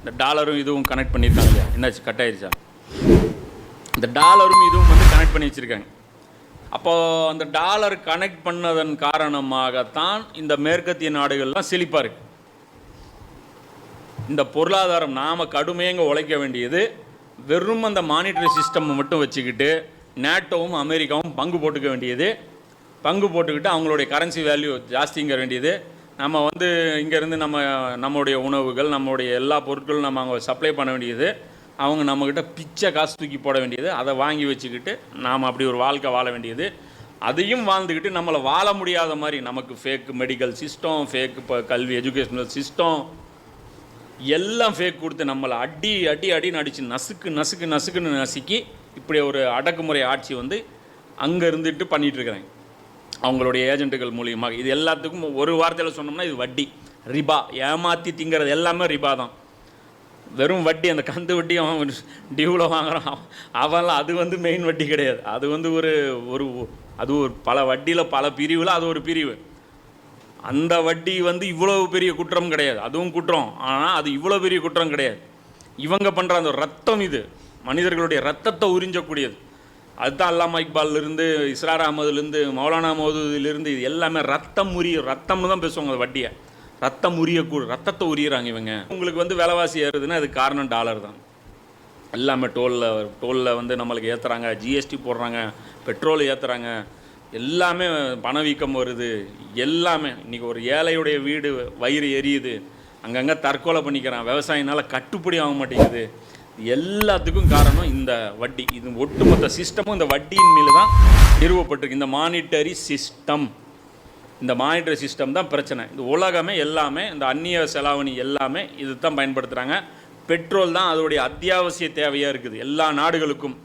இந்த டாலரும் இதுவும் கனெக்ட் பண்ணியிருக்காங்க. இல்லையா என்னாச்சு? கட் ஆயிடுச்சா இந்த டாலரும் இதுவும் வந்து கனெக்ட் பண்ணி வச்சுருக்காங்க. அப்போது அந்த டாலர் கனெக்ட் பண்ணதன் காரணமாகத்தான் இந்த மேற்கத்திய நாடுகள்லாம் செழிப்பாக இருக்கு. இந்த பொருளாதாரம் நாம் கடுமையாக உழைக்க வேண்டியது வெறும் அந்த மானிட்டரி சிஸ்டம் மட்டும் வச்சுக்கிட்டு நேட்டோவும் அமெரிக்காவும் பங்கு போட்டுக்க வேண்டியது. பங்கு போட்டுக்கிட்டு அவங்களுடைய கரன்சி வேல்யூ ஜாஸ்திங்க வேண்டியது. நம்ம வந்து இங்கேருந்து நம்ம நம்மளுடைய உணவுகள் நம்மளுடைய எல்லா பொருட்களும் நம்ம அவங்க சப்ளை பண்ண வேண்டியது. அவங்க நம்மக்கிட்ட பிச்சை காசு தூக்கி போட வேண்டியது. அதை வாங்கி வச்சுக்கிட்டு நாம் அப்படி ஒரு வாழ்க்கை வாழ வேண்டியது. அதையும் வாழ்ந்துக்கிட்டு நம்மளை வாழ முடியாத மாதிரி நமக்கு ஃபேக் மெடிக்கல் சிஸ்டம் ஃபேக் இப்போ கல்வி எஜுகேஷனல் சிஸ்டம் எல்லாம் ஃபேக் கொடுத்து நம்மளை அடி அடி அடின்னு அடித்து நசுக்கு நசுக்கு நசுக்குன்னு நசுக்கி இப்படி ஒரு அடக்குமுறை ஆட்சி வந்து அங்கே இருந்துட்டு பண்ணிகிட்ருக்குறேன் அவங்களுடைய ஏஜென்ட்டுகள் மூலியமாக. இது எல்லாத்துக்கும் ஒரு வார்த்தையில் சொன்னோம்னா இது வட்டி. ரிபா. ஏமாற்றி திங்கிறது எல்லாமே ரிபா தான். வெறும் வட்டி அந்த கந்து வட்டி அவன் டியூவில் வாங்குறான். அவன்லாம் அது வந்து மெயின் வட்டி கிடையாது. அது வந்து ஒரு ஒரு அது ஒரு பல வட்டியில் பல பிரிவில் அது ஒரு பிரிவு. அந்த வட்டி வந்து இவ்வளவு பெரிய குற்றம் கிடையாது. அதுவும் குற்றம். ஆனால் அது இவ்வளோ பெரிய குற்றம் கிடையாது. இவங்க பண்ணுற அந்த ரத்தம் இது. மனிதர்களுடைய ரத்தத்தை உறிஞ்சக்கூடியது. அதுதான் அல்லாமா இக்பால்லேருந்து இஸ்ரார் அகமதுலேருந்து மௌலானா மோதுலேருந்து இது எல்லாமே ரத்தம் உரிய ரத்தம்னு தான் பேசுவாங்க அந்த வட்டியை. ரத்தம் உரியக்கூட ரத்தத்தை உரியிறாங்க இவங்க. உங்களுக்கு வந்து விலைவாசி ஏறுதுன்னா அது காரணம் டாலர் தான். எல்லாமே டோலில் டோலில் வந்து நம்மளுக்கு ஏற்றுறாங்க ஜிஎஸ்டி போடுறாங்க பெட்ரோல் ஏற்றுறாங்க எல்லாமே பணவீக்கம் வருது. எல்லாமே. இன்றைக்கி ஒரு ஏழையுடைய வீடு வயிறு எரியுது. அங்கங்கே தற்கொலை பண்ணிக்கிறான். விவசாயினால கட்டுப்படி ஆக மாட்டேங்குது. எல்லாத்துக்கும் காரணம் இந்த வட்டி. இது ஒட்டுமொத்த சிஸ்டமும் இந்த வட்டியின் மேலே தான் நிறுவப்பட்டிருக்கு. இந்த மானிட்டரி சிஸ்டம் இந்த மானிட்டரி சிஸ்டம் தான் பிரச்சனை. இந்த உலகமே எல்லாமே இந்த அந்நிய செலாவணி எல்லாமே இது தான் பயன்படுத்துகிறாங்க பெட்ரோல் தான் அதோடைய அத்தியாவசிய தேவையாக இருக்குது. எல்லா நாடுகளுக்கும்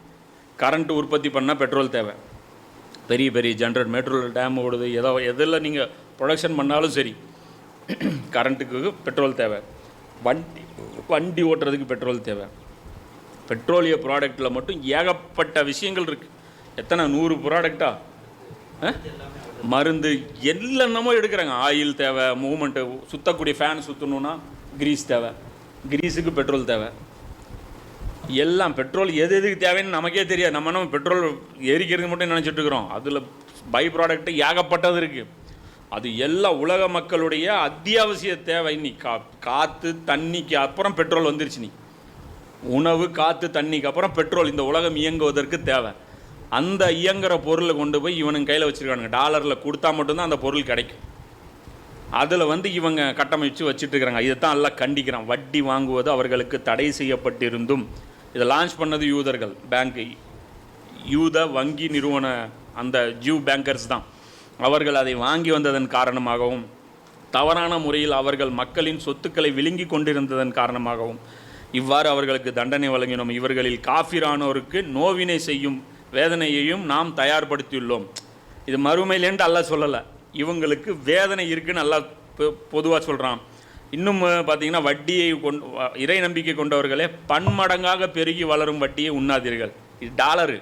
கரண்ட் உற்பத்தி பண்ணால் பெட்ரோல் தேவை. பெரிய பெரிய ஜென்ரேட் மெட்ரோ டேம் ஓடுது. ஏதோ எதில் நீங்கள் ப்ரொடக்ஷன் பண்ணாலும் சரி கரண்ட்டுக்கு பெட்ரோல் தேவை. வண்டி வண்டி ஓட்டுறதுக்கு பெட்ரோல் தேவை. பெட்ரோலிய ப்ராடக்ட்டில் மட்டும் ஏகப்பட்ட விஷயங்கள் இருக்குது எத்தனை? நூறு ப்ராடக்டா மருந்து என்னென்னமோ எடுக்கிறாங்க. ஆயில் தேவை மூமெண்ட்டு சுத்தக்கூடிய ஃபேன் சுற்றணுன்னா கிரீஸ் தேவை. கிரீஸுக்கு பெட்ரோல் தேவை. எல்லாம் பெட்ரோல் எது எதுக்கு தேவைன்னு நமக்கே தெரியாது. நம்ம நம்ம பெட்ரோல் எரிக்கிறது மட்டும் நினச்சிட்டு இருக்கிறோம். அதில் பை ப்ராடக்ட் ஏகப்பட்டது இருக்குது அது எல்லா உலக மக்களுடைய அத்தியாவசிய தேவை. நீ கா காற்று தண்ணிக்கு அப்புறம் பெட்ரோல் வந்துருச்சு நீ உணவு காற்று தண்ணிக்கு அப்புறம் பெட்ரோல். இந்த உலகம் இயங்குவதற்கு தேவை. அந்த இயங்குற பொருளை கொண்டு போய் இவனுங்க கையில் வச்சுருக்கானுங்க. டாலரில் கொடுத்தா மட்டும்தான் அந்த பொருள் கிடைக்கும். அதில் வந்து இவங்க கட்டமைச்சு வச்சுட்டு இருக்கிறாங்க தான் எல்லாம் கண்டிக்கிறான். வட்டி வாங்குவது அவர்களுக்கு தடை செய்யப்பட்டிருந்தும். இதை லான்ச் பண்ணது யூதர்கள். பேங்க்கு யூத வங்கி நிறுவன அந்த ஜூ பேங்கர்ஸ் தான். அவர்கள் அதை வாங்கி வந்ததன் காரணமாகவும் தவறான முறையில் அவர்கள் மக்களின் சொத்துக்களை விழுங்கி கொண்டிருந்ததன் காரணமாகவும் இவ்வாறு அவர்களுக்கு தண்டனை வழங்கினோம். இவர்களில் காஃபிரானோருக்கு நோவினை செய்யும் வேதனையையும் நாம் தயார்படுத்தியுள்ளோம். இது மறுமையிலேன்ட்டு அல்லா சொல்லலை. இவங்களுக்கு வேதனை இருக்குன்னு நல்லா பொதுவாக சொல்கிறான் இன்னும் பார்த்தீங்கன்னா வட்டியை கொண்டு இறை நம்பிக்கை கொண்டவர்களே பன்மடங்காக பெருகி வளரும் வட்டியை உண்ணாதீர்கள். இது டாலரு.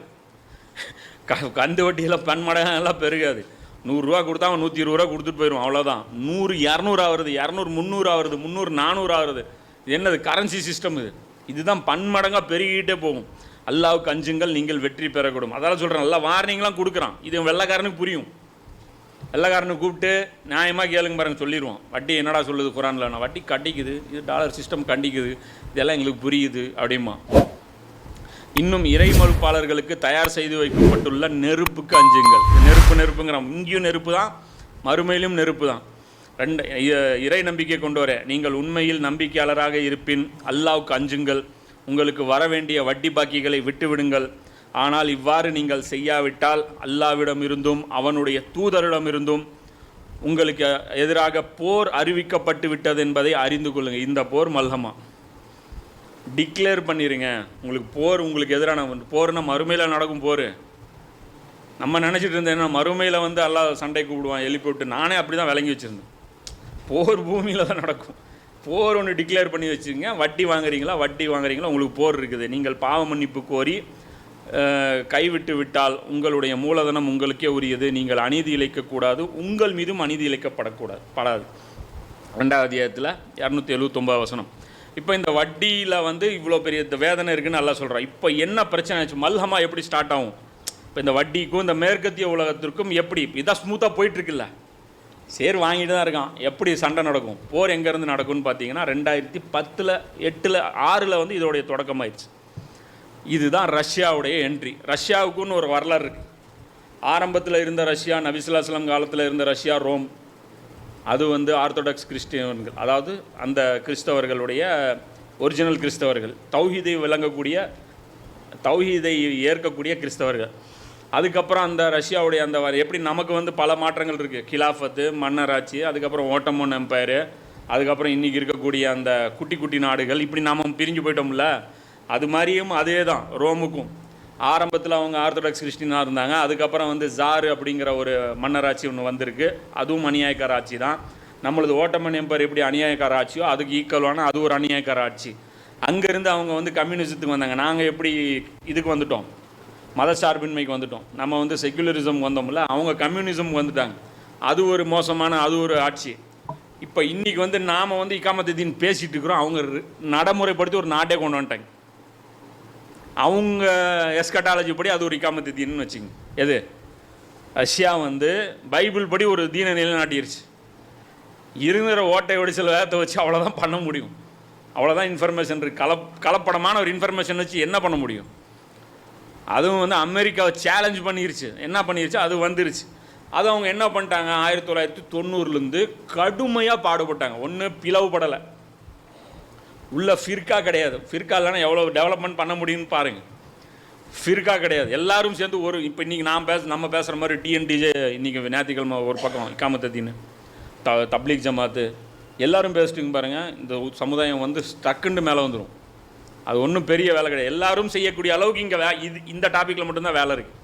க கந்து வட்டியெல்லாம் பன்மடங்கெல்லாம் பெருகாது. நூறுரூவா கொடுத்தா அவன் நூற்றி இருபது ரூபா கொடுத்துட்டு போயிடும் அவ்வளோதான் நூறு இரநூறு ஆகுறது இரநூறு முந்நூறு ஆகுறது முந்நூறு நானூறு ஆகுறது இது என்னது கரன்சி சிஸ்டம் இது? இதுதான் பன்மடங்காக பெருகிட்டே போகும். அல்லாவுக்கு அஞ்சுங்கள் நீங்கள் வெற்றி பெறக்கூடும். அதெல்லாம் சொல்கிறேன் நல்லா வார்னிங்லாம் கொடுக்குறான். இது வெள்ளக்காரனுக்கு புரியும். வெள்ளைக்காரனை கூப்பிட்டு நியாயமாக கேளுங்க பாருங்க சொல்லிடுவோம் வட்டி என்னடா சொல்லுது குரானில்? நான் வட்டி கண்டிக்குது இது டாலர் சிஸ்டம் கண்டிக்குது. இதெல்லாம் எங்களுக்கு புரியுது அப்படிமா இன்னும் இறை மறுப்பாளர்களுக்கு தயார் செய்து வைக்கப்பட்டுள்ள நெருப்புக்கு அஞ்சுங்கள். நெருப்பு நெருப்புங்கிறான். இங்கேயும் நெருப்பு தான் மறுமையிலும் நெருப்பு தான் ரெண்டு இ- இறை நம்பிக்கை கொண்டு வர நீங்கள் உண்மையில் நம்பிக்கையாளராக இருப்பின் அல்லாவுக்கு அஞ்சுங்கள் உங்களுக்கு வர வேண்டிய வட்டி பாக்கிகளை விட்டுவிடுங்கள். ஆனால் இவ்வாறு நீங்கள் செய்யாவிட்டால் அல்லாவிடமிருந்தும் அவனுடைய தூதரிடம் இருந்தும் உங்களுக்கு எதிராக போர் அறிவிக்கப்பட்டு விட்டது என்பதை அறிந்து கொள்ளுங்கள். இந்த போர் மல்ஹமா. டிக்ளேர் பண்ணிடுங்க உங்களுக்கு போர் உங்களுக்கு எதிரான போர்னா மறுமையில் நடக்கும் போர். நம்ம நினச்சிட்டு இருந்தேன்னா மறுமையில் வந்து எல்லாம் சண்டை கூப்பிடுவான் எழுப்பி விட்டு. நானே அப்படி தான் விளங்கி வச்சுருந்தேன். போர் பூமியில் தான் நடக்கும். போர் ஒன்று டிக்ளேர் பண்ணி வச்சுங்க வட்டி வாங்குறீங்களா? வட்டி வாங்குறீங்களா? உங்களுக்கு போர் இருக்குது. நீங்கள் பாவ மன்னிப்பு கோரி கைவிட்டு விட்டால் உங்களுடைய மூலதனம் உங்களுக்கே உரியது. நீங்கள் அநீதி இழைக்கக்கூடாது உங்கள் மீதும் அநீதி இழைக்கப்படக்கூடாது. படாது. ரெண்டாவது அதிகாரத்தில் இரநூத்தி எழுபத்தொம்பது வசனம். இப்போ இந்த வட்டியில் வந்து இவ்வளோ பெரிய இந்த வேதனை இருக்குதுன்னு நல்லா சொல்கிறோம் இப்போ என்ன பிரச்சனை ஆச்சு? மல்ஹமா எப்படி ஸ்டார்ட் ஆகும்? இப்போ இந்த வட்டிக்கும் இந்த மேற்கத்திய உலகத்திற்கும் எப்படி? இதான் ஸ்மூத்தாக போயிட்டுருக்குல்ல சரி வாங்கிட்டு தான் இருக்கான். எப்படி சண்டை நடக்கும்? போர் எங்கேருந்து நடக்கும்னு பார்த்தீங்கன்னா ரெண்டாயிரத்தி பத்தில் எட்டில் ஆறில் வந்து இதோடைய தொடக்கமாயிடுச்சு இதுதான் ரஷ்யாவுடைய என்ட்ரி ரஷ்யாவுக்குன்னு ஒரு வரலாறு இருக்குது ஆரம்பத்தில் இருந்த ரஷ்யா நபிசுல்லாஸ்லாம் காலத்தில் இருந்த ரஷ்யா ரோம். அது வந்து ஆர்த்தடாக்ஸ் கிறிஸ்டியன்கள். அதாவது அந்த கிறிஸ்தவர்களுடைய ஒரிஜினல் கிறிஸ்தவர்கள். தௌஹீதை விளங்கக்கூடிய தௌஹீதை ஏற்கக்கூடிய கிறிஸ்தவர்கள். அதுக்கப்புறம் அந்த ரஷ்யாவுடைய அந்த எப்படி நமக்கு வந்து பல மாற்றங்கள் இருக்குது கிலாஃபத்து மன்னராட்சி அதுக்கப்புறம் ஓட்டமோன் எம்பையரு அதுக்கப்புறம் இன்றைக்கி இருக்கக்கூடிய அந்த குட்டி குட்டி நாடுகள். இப்படி நாம் பிரிஞ்சு போயிட்டோம்ல. அது மாதிரியும் அதே தான் ரோமுக்கும். ஆரம்பத்தில் அவங்க ஆர்த்தடாக்ஸ் கிறிஸ்டினாக இருந்தாங்க. அதுக்கப்புறம் வந்து ஜாரு அப்படிங்கிற ஒரு மன்னராட்சி ஒன்று வந்திருக்கு. அதுவும் அநியாயக்கார ஆட்சி தான். நம்மளது ஓட்டமன் எம்பர் எப்படி அநியாயக்கார ஆட்சியோ அதுக்கு ஈக்குவலான அது ஒரு அநியாயக்கார ஆட்சி. அங்கேருந்து அவங்க வந்து கம்யூனிசத்துக்கு வந்தாங்க. நாங்கள் எப்படி இதுக்கு வந்துட்டோம்? மதசார்பின்மைக்கு வந்துட்டோம். நம்ம வந்து செக்குலரிசம் வந்தோம்ல அவங்க கம்யூனிசம் வந்துட்டாங்க. அது ஒரு மோசமான அது ஒரு ஆட்சி. இப்போ இன்றைக்கி வந்து நாம் வந்து இக்காமத்தின் பேசிகிட்டு இருக்கிறோம். அவங்க நடைமுறைப்படுத்தி ஒரு நாட்டே கொண்டு வந்துட்டாங்க. அவங்க எஸ்கட்டாலஜி படி அது ஒரு இக்காமத்தின்னு வச்சுங்க. எது? ரஷ்யா வந்து பைபிள் படி ஒரு தீன நிலைநாட்டிருச்சு. இருக்கிற ஓட்டை ஒடிச்சல் வேகத்தை வச்சு அவ்வளோதான் பண்ண முடியும். அவ்வளோதான் இன்ஃபர்மேஷன் இருக்குது கலப் கலப்படமான ஒரு இன்ஃபர்மேஷன் வச்சு என்ன பண்ண முடியும்? அதுவும் வந்து அமெரிக்காவை சேலஞ்ச் பண்ணிருச்சு. என்ன பண்ணிருச்சு? அது வந்துருச்சு. அது அவங்க என்ன பண்ணிட்டாங்க? ஆயிரத்தி தொள்ளாயிரத்தி தொண்ணூறுலேருந்து கடுமையாக பாடுபட்டாங்க. ஒன்று பிளவுபடலை. உள்ள ஃபிர்கா கிடையாது. ஃபிர்கா இல்லைனா எவ்வளோ டெவலப்மெண்ட் பண்ண முடியும்னு பாருங்கள் ஃபிர்கா கிடையாது. எல்லாரும் சேர்ந்து ஒரு இப்போ இன்றைக்கி நான் பேச நம்ம பேசுகிற மாதிரி டிஎன்டிஜே இன்றைக்கி ஞாயிற்றுக்கிழமை ஒரு பக்கம் இக்காமத்தத்தின்னு த தப்லீக் ஜமாத்து. எல்லோரும் பேசிட்டுங்க பாருங்கள் இந்த சமுதாயம் வந்து டக்குண்டு மேலே வந்துடும் அது ஒன்றும் பெரிய வேலை கிடையாது. எல்லாரும் செய்யக்கூடிய அளவுக்கு இங்கே வே இது இந்த டாப்பிக்கில் மட்டும்தான் வேலை இருக்குது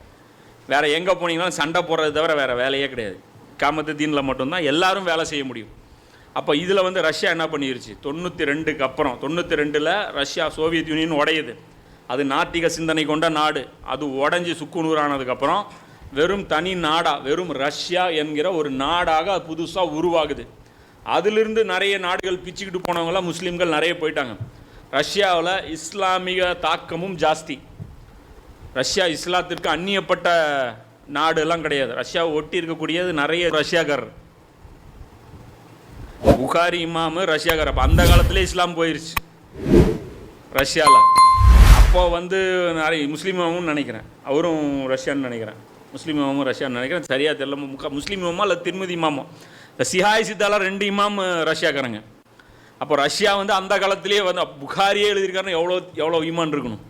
வேறு எங்கே போனீங்கன்னாலும் சண்டை போடுறது தவிர வேறு வேலையே கிடையாது. காமத்து தீனில் மட்டும்தான் எல்லாரும் வேலை செய்ய முடியும். அப்போ இதில் வந்து ரஷ்யா என்ன பண்ணிருச்சு? தொண்ணூற்றி ரெண்டுக்கு அப்புறம் தொண்ணூற்றி ரெண்டில் ரஷ்யா சோவியத் யூனியன் உடையுது. அது நாத்திக சிந்தனை கொண்ட நாடு. அது உடஞ்சி சுக்குநூறானதுக்கப்புறம் வெறும் தனி நாடா வெறும் ரஷ்யா என்கிற ஒரு நாடாக அது புதுசாக உருவாகுது. அதிலிருந்து நிறைய நாடுகள் பிச்சுக்கிட்டு போனவங்களாம் முஸ்லீம்கள் நிறைய போயிட்டாங்க. ரஷ்யாவில் இஸ்லாமிக தாக்கமும் ஜாஸ்தி. ரஷ்யா இஸ்லாத்திற்கு அந்நியப்பட்ட நாடுலாம் கிடையாது. ரஷ்யாவை ஒட்டி இருக்கக்கூடியது நிறைய ரஷ்யாக்காரர். புகாரி இமாமு ரஷ்யாக்காரர். அப்போ அந்த காலத்திலே இஸ்லாம் போயிருச்சு. ரஷ்யாவில் அப்போது வந்து நிறைய முஸ்லீம் நினைக்கிறேன். அவரும் ரஷ்யான்னு நினைக்கிறேன். முஸ்லீம் இமாமும் ரஷ்யான்னு நினைக்கிறேன். சரியாக தெரியல. முக்கா முஸ்லீம் இமாமா இல்லை திருமதி இமாமோ? இந்த சிஹாய் சித்தாலாம் ரெண்டு இமாம் ரஷ்யாக்காரங்க. அப்போ ரஷ்யா வந்து அந்த காலத்திலே வந்து புகாரியே எழுதியிருக்காருன்னா எவ்வளோ எவ்வளோ ஈமான் இருக்கணும்?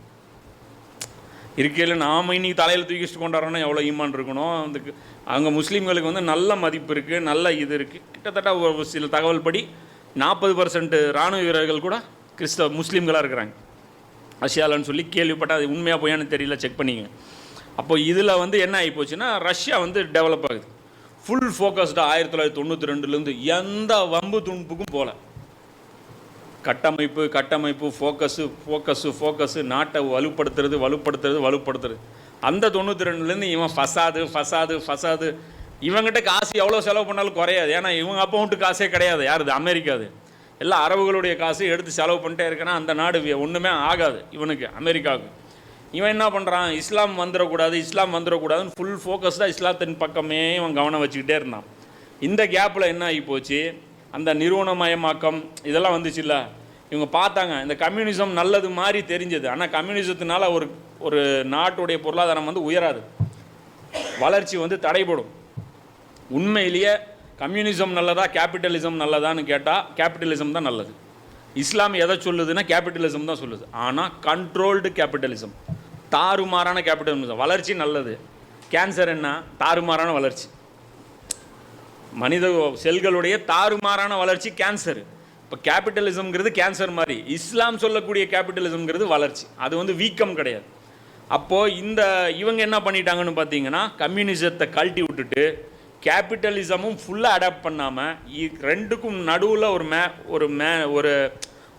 இருக்கையில் நாம் இன்னைக்கு தலையில் தூக்கி வச்சுட்டு கொண்டாடுறோன்னா எவ்வளோ ஈமான் இருக்கணும்? அதுக்கு அங்கே முஸ்லீம்களுக்கு வந்து நல்ல மதிப்பு இருக்குது நல்ல இது இருக்குது கிட்டத்தட்ட ஒரு சில தகவல் படி நாற்பது பர்சன்ட் இராணுவ வீரர்கள் கூட கிறிஸ்தவ முஸ்லீம்களாக இருக்கிறாங்க. ரஷ்யாவில்னு சொல்லி கேள்விப்பட்ட அது உண்மையாக போயான்னு தெரியல செக் பண்ணிக்கங்க. அப்போ இதில் வந்து என்ன ஆகி போச்சுன்னா ரஷ்யா வந்து டெவலப் ஆகுது. ஃபுல் ஃபோக்கஸ்டாக ஆயிரத்தி தொள்ளாயிரத்தி தொண்ணூற்றி ரெண்டுலேருந்து எந்த வம்பு துணுப்புக்கும் போகல கட்டமைப்பு கட்டமைப்பு ஃபோக்கஸு ஃபோக்கஸு ஃபோக்கஸு நாட்டை வலுப்படுத்துறது வலுப்படுத்துறது வலுப்படுத்துறது. அந்த தொண்ணூற்றி ரெண்டுலேருந்து இவன் ஃபசாது ஃபசாது ஃபசாது. இவங்கிட்ட காசு எவ்வளோ செலவு பண்ணாலும் குறையாது. ஏன்னா இவங்க அப்பவுண்ட்டு காசே கிடையாது. யார் இது? எல்லா அது அரபுகளுடைய காசு எடுத்து செலவு பண்ணிட்டே இருக்கனா அந்த நாடு ஒன்றுமே ஆகாது இவனுக்கு அமெரிக்காவுக்கு. இவன் என்ன பண்ணுறான் இஸ்லாம் வந்துடக்கூடாது இஸ்லாம் வந்துடக்கூடாதுன்னு ஃபுல் ஃபோக்கஸ்டாக இஸ்லாத்தின் பக்கமே இவன் கவனம் வச்சுக்கிட்டே இருந்தான். இந்த கேப்பில் என்ன ஆகி போச்சு? அந்த நிறுவனமயமாக்கம் இதெல்லாம் வந்துச்சுல்ல? இவங்க பார்த்தாங்க இந்த கம்யூனிசம் நல்லது மாதிரி தெரிஞ்சது. ஆனால் கம்யூனிசத்தினால ஒரு ஒரு நாட்டுடைய பொருளாதாரம் வந்து உயராது. வளர்ச்சி வந்து தடைபடும். உண்மையிலேயே கம்யூனிசம் நல்லதா கேபிட்டலிசம் நல்லதான்னு கேட்டால் கேபிட்டலிசம் தான் நல்லது. இஸ்லாம் எதை சொல்லுதுன்னா கேபிட்டலிசம் தான் சொல்லுது. ஆனால் கண்ட்ரோல்டு கேபிட்டலிசம் தாறுமாறான கேபிட்டலிசம் வளர்ச்சி நல்லது. கேன்சர் என்ன? தாறுமாறான வளர்ச்சி. மனித செல்களுடைய தாறுமாறான வளர்ச்சி கேன்சர் இப்போ கேபிட்டலிசம்ங்கிறது கேன்சர் மாதிரி. இஸ்லாம் சொல்லக்கூடிய கேபிட்டலிசம்ங்கிறது வளர்ச்சி. அது வந்து வீக்கம் கிடையாது. அப்போது இந்த இவங்க என்ன பண்ணிட்டாங்கன்னு பார்த்தீங்கன்னா கம்யூனிசத்தை கழட்டி விட்டுட்டு கேபிட்டலிசமும் ஃபுல்லாக அடாப்ட் பண்ணாமல் ரெண்டுக்கும் நடுவில் ஒரு மே ஒரு மே ஒரு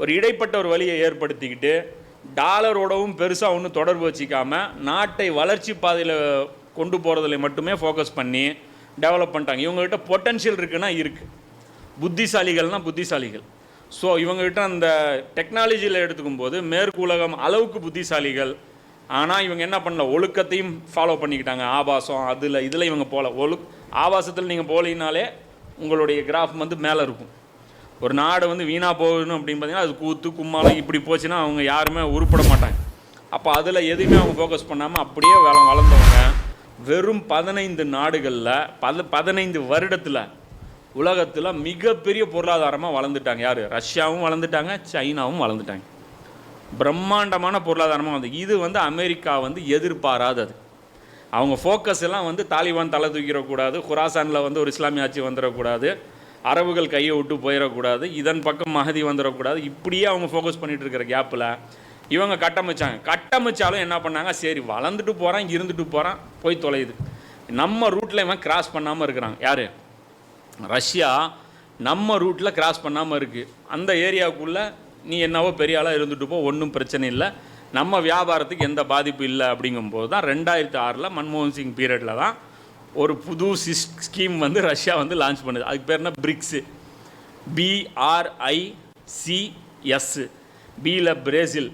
ஒரு இடைப்பட்ட ஒரு வழியை ஏற்படுத்திக்கிட்டு டாலரோடவும் பெருசாக ஒன்றும் தொடர்பு வச்சுக்காமல் நாட்டை வளர்ச்சி பாதையில் கொண்டு போகிறதுல மட்டுமே ஃபோக்கஸ் பண்ணி டெவலப் பண்ணிட்டாங்க. இவங்ககிட்ட பொட்டன்ஷியல் இருக்குன்னா இருக்குது புத்திசாலிகள்னால் புத்திசாலிகள். ஸோ இவங்ககிட்ட அந்த டெக்னாலஜியில் எடுத்துக்கும் போது மேற்கு உலகம் அளவுக்கு புத்திசாலிகள். ஆனால் இவங்க என்ன பண்ணல? ஒழுக்கத்தையும் ஃபாலோ பண்ணிக்கிட்டாங்க. ஆபாசம் அதில் இதில் இவங்க போகல ஒழு ஆபாசத்தில் நீங்கள் போகலினாலே உங்களுடைய கிராஃப் வந்து மேலே இருக்கும். ஒரு நாடு வந்து வீணாக போகணும் அப்படின்னு பார்த்தீங்கன்னா அது கூத்து கும்மாலம் இப்படி போச்சுன்னா அவங்க யாருமே உருப்பட மாட்டாங்க. அப்போ அதில் எதுவுமே அவங்க ஃபோக்கஸ் பண்ணாமல் அப்படியே வள வளர்ந்தவங்க. வெறும் பதினைந்து நாடுகளில் பத பதினைந்து வருடத்தில் உலகத்தில் மிகப்பெரிய பொருளாதாரமாக வளர்ந்துட்டாங்க. யார்? ரஷ்யாவும் வளர்ந்துட்டாங்க சைனாவும் வளர்ந்துட்டாங்க. பிரம்மாண்டமான பொருளாதாரமாக வந்து இது வந்து அமெரிக்கா வந்து எதிர்பாராதது. அவங்க ஃபோக்கஸ் எல்லாம் வந்து தாலிபான் தலை தூக்கிடக்கூடாது குராசானில் வந்து ஒரு இஸ்லாமிய ஆட்சி வந்துடக்கூடாது அரபுகள் கையை விட்டு போயிடக்கூடாது இதன் பக்கம் மகதி வந்துடக்கூடாது இப்படியே அவங்க ஃபோக்கஸ் பண்ணிகிட்டு இருக்கிற கேப்பில் இவங்க கட்டமைச்சாங்க. கட்டமைச்சாலும் என்ன பண்ணாங்க? சரி வளர்ந்துட்டு போகிறான் இருந்துட்டு போகிறான் போய் தொலையுது. நம்ம ரூட்டில் இவன் கிராஸ் பண்ணாமல் இருக்கிறாங்க யார்? ரஷ்யா நம்ம ரூட்டில் கிராஸ் பண்ணாமல் இருக்குது அந்த ஏரியாவுக்குள்ளே நீ என்னவோ பெரிய ஆளாக இருந்துட்டு போ ஒன்றும் பிரச்சனை இல்லை. நம்ம வியாபாரத்துக்கு எந்த பாதிப்பு இல்லை அப்படிங்கும்போது தான் ரெண்டாயிரத்தி ஆறில் மன்மோகன் சிங் பீரியடில் தான் ஒரு புது சிஸ் ஸ்கீம் வந்து ரஷ்யா வந்து லான்ச் பண்ணுது. அதுக்கு பேர் என்ன? பிரிக்ஸு பிஆர்ஐசிஎஸ் பியில் பிரேசில்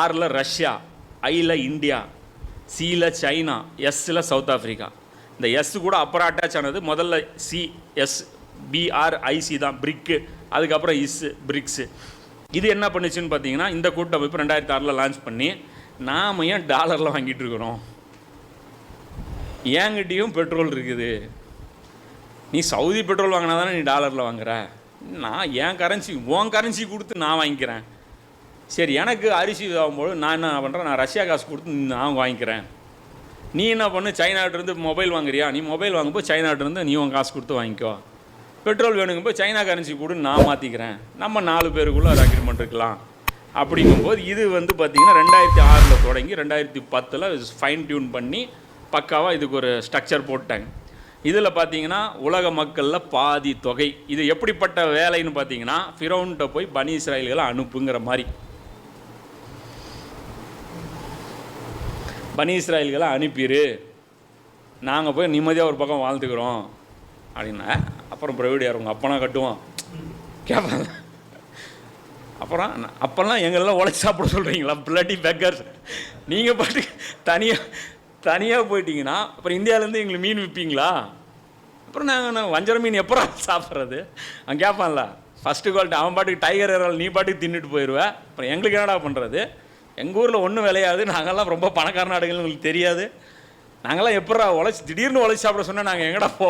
ஆறில் ரஷ்யா ஐயில் இந்தியா சியில் சைனா எஸ்ஸில் சவுத் ஆஃப்ரிக்கா இந்த எஸ் கூட அப்புறம் அட்டாச் ஆனது முதல்ல சி எஸ் பிஆர்ஐசி தான். பிரிக்கு அதுக்கப்புறம் இஸ் பிரிக்ஸு இது என்ன பண்ணுச்சுன்னு பார்த்தீங்கன்னா இந்த கூட்டமைப்பு ரெண்டாயிரத்தி ஆறில் லான்ச் பண்ணி நாம் ஏன் டாலரில் வாங்கிட்டு இருக்கிறோம்? ஏங்கிட்டையும் பெட்ரோல் இருக்குது. நீ சவுதி பெட்ரோல் வாங்கினா தானே நீ டாலரில் வாங்குற? நான் என் கரன்சி உன் கரன்சி கொடுத்து நான் வாங்கிக்கிறேன். சரி எனக்கு அரிசி ஆகும்போது நான் என்ன பண்ணுறேன் நான் ரஷ்யா காசு கொடுத்து நான் வாங்கிக்கிறேன். நீ என்ன பண்ணு? சைனாட்டிருந்து மொபைல் வாங்குறியா? நீ மொபைல் வாங்கும்போது சைனாட்டிருந்து நீ உன் காசு கொடுத்து வாங்கிக்கோ. பெட்ரோல் வேணுங்கும்போது சைனா கரன்சி கூட நான் மாற்றிக்கிறேன் நம்ம நாலு பேருக்குள்ளே ஒரு அக்ரிமெண்ட் இருக்கலாம். அப்படிங்கும்போது இது வந்து பார்த்திங்கன்னா ரெண்டாயிரத்தி ஆறில் தொடங்கி ரெண்டாயிரத்தி பத்தில் ஃபைன் டியூன் பண்ணி பக்காவாக இதுக்கு ஒரு ஸ்ட்ரக்சர் போட்டாங்க இதில் பார்த்தீங்கன்னா உலக மக்களில் பாதி தொகை. இது எப்படிப்பட்ட வேலைன்னு பார்த்தீங்கன்னா ஃபிரௌன்கிட்ட போய் பனி இஸ்ராயல்களை அனுப்புங்கிற மாதிரி. பனி இஸ்ராயல்களை அனுப்பிடு நாங்கள் போய் நிம்மதியாக ஒரு பக்கம் வாழ்ந்துக்கிறோம். அப்படின்னா அப்புறம் ப்ரைவேட் யார் உங்கள் அப்பனா கட்டுவோம் கேட்பாங்க அப்புறம் நான் அப்போல்லாம் எங்களெல்லாம் உழைச்சி சாப்பிட சொல்கிறீங்களா பிளட்டி பெக்கர்ஸ் நீங்கள் பாட்டு தனியாக தனியாக போயிட்டீங்கன்னா அப்புறம் இந்தியாவிலேருந்து எங்களுக்கு மீன் விற்பீங்களா அப்புறம் நாங்கள் வஞ்சர மீன் எப்போ சாப்பிட்றது? அவன் கேட்பான்ல ஃபஸ்ட்டு குவாலிட்டி அவன் பாட்டுக்கு டைகர் இறால் நீ பாட்டுக்கு தின்னுட்டு போயிடுவேன் அப்புறம் எங்களுக்கு என்னடா பண்ணுறது எங்கள் ஊரில் ஒன்றும் விளையாது. நாங்கள்லாம் ரொம்ப பணக்கார நாடுகள் உங்களுக்கு தெரியாது. நாங்கள்லாம் எப்படா உழைச்சி திடீர்னு உழைச்சி சாப்பிட சொன்னால் நாங்கள் எங்கடா போ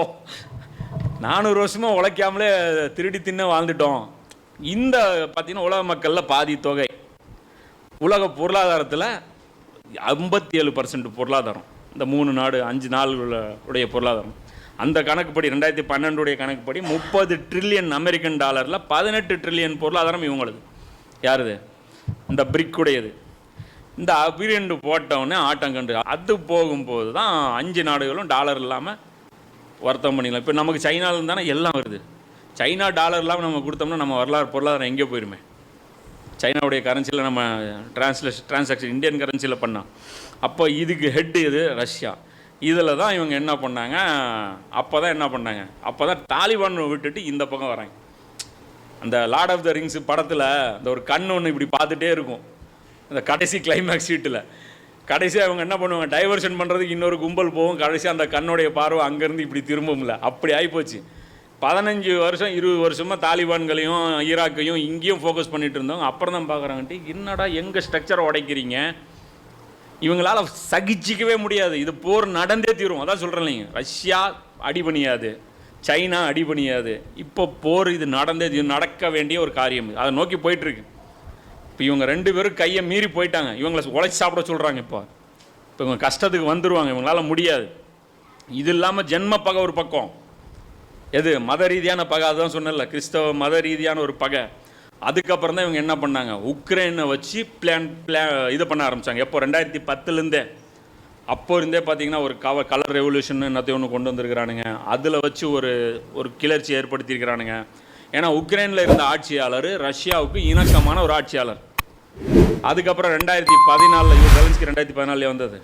நானூறு வருஷமாக உழைக்காமலே திருடி தின்னு வாழ்ந்துட்டோம். இந்த பார்த்தீங்கன்னா உலக மக்களில் பாதி தொகை. உலக பொருளாதாரத்தில் ஐம்பத்தி ஏழு பர்சன்ட் பொருளாதாரம். இந்த மூணு நாடு அஞ்சு நாள் உடைய பொருளாதாரம். அந்த கணக்குப்படி ரெண்டாயிரத்தி பன்னெண்டுடைய கணக்குப்படி முப்பது ட்ரில்லியன் அமெரிக்கன் டாலரில் பதினெட்டு ட்ரில்லியன் பொருளாதாரம் இவங்களது. யாருது? இந்த பிரிக் உடையது. இந்த அபிரியண்டு போட்டவுடனே ஆட்டங்கண்டு அது போகும்போது தான் அஞ்சு நாடுகளும் டாலர் இல்லாமல் வர்த்தகம் பண்ணிக்கலாம் இப்போ நமக்கு சைனாவில் தானே எல்லாம் வருது. சைனா டாலர் இல்லாமல் நம்ம கொடுத்தோம்னா நம்ம வரலாறு பொருளாதாரம் எங்கே போயிருமே. சைனாவுடைய கரன்சியில் நம்ம டிரான்ஸ்லேஷன் டிரான்சாக்ஷன் இந்தியன் கரன்சியில் பண்ணோம். அப்போ இதுக்கு ஹெட் இது ரஷ்யா. இதில் தான் இவங்க என்ன பண்ணாங்க? அப்போ தான் என்ன பண்ணாங்க? அப்போ தான் தாலிபான் விட்டுட்டு இந்த பக்கம் வராங்க. அந்த லார்ட் ஆஃப் த ரிங்ஸ் படத்தில் அந்த ஒரு கண் ஒன்று இப்படி பார்த்துட்டே இருக்கும். அந்த கடைசி கிளைமேக்ஸ் சீட்டில் கடைசியாக அவங்க என்ன பண்ணுவாங்க? டைவர்ஷன் பண்ணுறதுக்கு இன்னொரு கும்பல் போகும். கடைசி அந்த கண்ணுடைய பார்வை அங்கேருந்து இப்படி திரும்பும்ல. அப்படி ஆகிப்போச்சு பதினஞ்சு வருஷம் இருபது வருஷமாக தாலிபான்களையும் ஈராக்கையும் இங்கேயும் ஃபோக்கஸ் பண்ணிகிட்டு இருந்தவங்க அப்புறம் தான் பார்க்குறாங்கட்டு என்னடா எங்கள் ஸ்ட்ரக்சரை உடைக்கிறீங்க? இவங்களால சகிச்சிக்கவே முடியாது. இது போர் நடந்தே தீரும். அதான் சொல்கிறேன் இல்லைங்க. ரஷ்யா அடிபணியாது சைனா அடிபணியாது இப்போ போர் இது நடந்தே தீரும். நடக்க வேண்டிய ஒரு காரியம். அதை நோக்கி போயிட்டுருக்கு இப்போ இவங்க ரெண்டு பேரும் கையை மீறி போயிட்டாங்க. இவங்களை உழைச்சி சாப்பிட சொல்கிறாங்க இப்போ. இப்போ இவங்க கஷ்டத்துக்கு வந்துடுவாங்க இவங்களால முடியாது. இது இல்லாமல் ஜென்ம பகை ஒரு பக்கம். எது? மத ரீதியான பகை அதுதான் சொன்னல கிறிஸ்தவ மத ரீதியான ஒரு பகை. அதுக்கப்புறம் தான் இவங்க என்ன பண்ணாங்க? உக்ரைனை வச்சு பிளான் பிளான் இது பண்ண ஆரம்பித்தாங்க எப்போ? ரெண்டாயிரத்தி பத்துலேருந்தே அப்போ இருந்தே பார்த்தீங்கன்னா ஒரு கவ கலர் ரெவல்யூஷன் என்னத்தையும் ஒன்று கொண்டு வந்திருக்கிறானுங்க. அதில் வச்சு ஒரு ஒரு கிளர்ச்சி ஏற்படுத்தியிருக்கிறானுங்க. ஏன்னா உக்ரைனில் இருந்த ஆட்சியாளர் ரஷ்யாவுக்கு இணக்கமான ஒரு ஆட்சியாளர். அதுக்கப்புறம் ரெண்டாயிரத்தி பதினாலில் ஜெலன்ஸ்கி ரெண்டாயிரத்தி பதினாலே வந்தது.